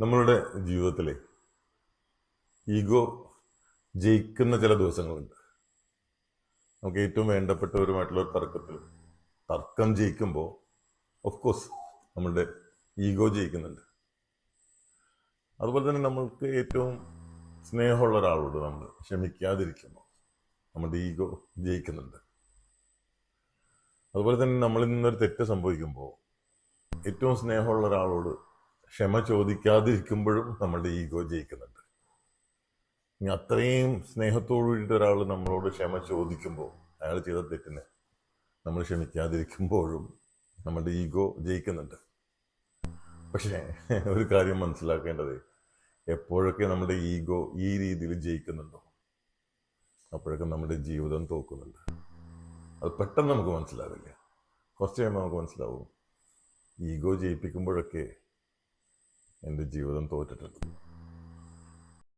നമ്മളുടെ ജീവിതത്തിലെ ഈഗോ ജയിക്കുന്ന ചില ദിവസങ്ങളുണ്ട്. നമുക്ക് ഏറ്റവും വേണ്ടപ്പെട്ടവരുമായിട്ടുള്ള ഒരു തർക്കത്തിൽ തർക്കം ജയിക്കുമ്പോൾ ഓഫ് കോഴ്സ് നമ്മളുടെ ഈഗോ ജയിക്കുന്നുണ്ട്. അതുപോലെ തന്നെ നമ്മൾക്ക് ഏറ്റവും സ്നേഹമുള്ള ഒരാളോട് നമ്മൾ ക്ഷമിക്കാതിരിക്കുമ്പോൾ നമ്മുടെ ഈഗോ ജയിക്കുന്നുണ്ട്. അതുപോലെ തന്നെ നമ്മളിൽ നിന്നൊരു തെറ്റ് സംഭവിക്കുമ്പോൾ ഏറ്റവും സ്നേഹമുള്ള ഒരാളോട് ക്ഷമ ചോദിക്കാതിരിക്കുമ്പോഴും നമ്മളുടെ ഈഗോ ജയിക്കുന്നുണ്ട്. ഇനി അത്രയും സ്നേഹത്തോടു ഒരാൾ നമ്മളോട് ക്ഷമ ചോദിക്കുമ്പോൾ അയാൾ ചെയ്ത തെറ്റിന് നമ്മൾ ക്ഷമിക്കാതിരിക്കുമ്പോഴും നമ്മുടെ ഈഗോ ജയിക്കുന്നുണ്ട്. പക്ഷേ ഒരു കാര്യം മനസ്സിലാക്കേണ്ടത് എപ്പോഴൊക്കെ നമ്മുടെ ഈഗോ ഈ രീതിയിൽ ജയിക്കുന്നുണ്ടോ അപ്പോഴൊക്കെ നമ്മുടെ ജീവിതം തോക്കുന്നുണ്ട്. അത് പെട്ടെന്ന് നമുക്ക് മനസ്സിലാവില്ല. കുറച്ച് കഴിയുമ്പോൾ നമുക്ക് മനസ്സിലാവും. ഈഗോ ജയിപ്പിക്കുമ്പോഴൊക്കെ ജീവിതം തോറ്റിട്ടുണ്ട്.